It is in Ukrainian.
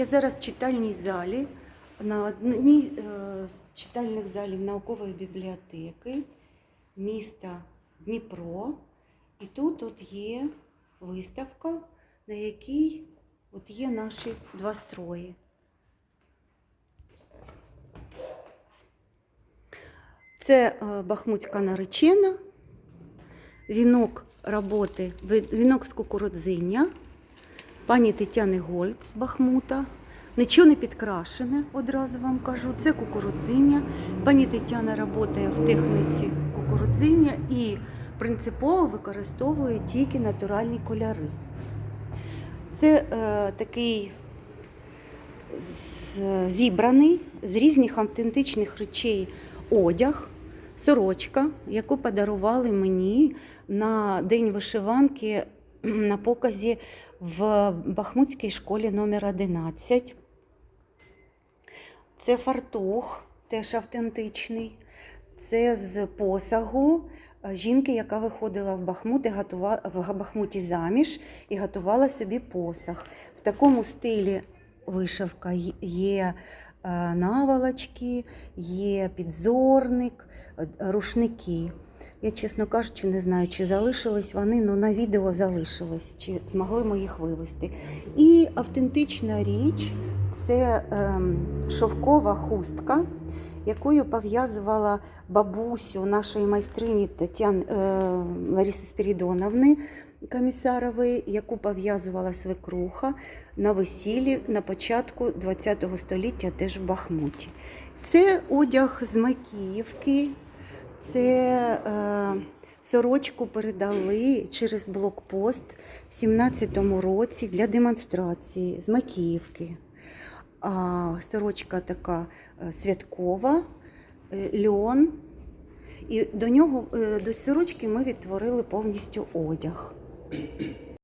Я зараз в читальній залі на одній е, з читальних залів наукової бібліотеки міста Дніпро. І тут от є виставка, на якій от є наші два строї. Це е, Бахмутська наречена, вінок роботи, вінок з кукурудзиння пані Тетяни Гольц з Бахмута. Нічого не підкрашене, одразу вам кажу. Це кукурудзиння. Пані Тетяна працює в техніці кукурудзиння і принципово використовує тільки натуральні кольори. Це е, такий зібраний з різних автентичних речей одяг, сорочка, яку подарували мені на День вишиванки на показі в Бахмутській школі номер 11. Це фартух, теж автентичний. Це з посагу е, жінки, яка виходила в Бахмут і готува... в Бахмуті заміж і готувала собі посаг. В такому стилі вишивка є е, наволочки, є підзорник, е, рушники. Я, чесно кажучи, не знаю, чи залишились вони, але на відео залишились, чи змогли ми їх вивести. І автентична річ це ем, шовкова хустка, якою пов'язувала бабусю нашої майстрині Тетян е, Лариси Спірідоновни Комісарової, яку пов'язувала свекруха на весіллі на початку ХХ століття теж в Бахмуті. Це одяг з Макіївки, це е, сорочку передали через блокпост в 17-му році для демонстрації з Макіївки. А, сорочка така е, святкова, е, льон. І до нього, е, до сорочки ми відтворили повністю одяг.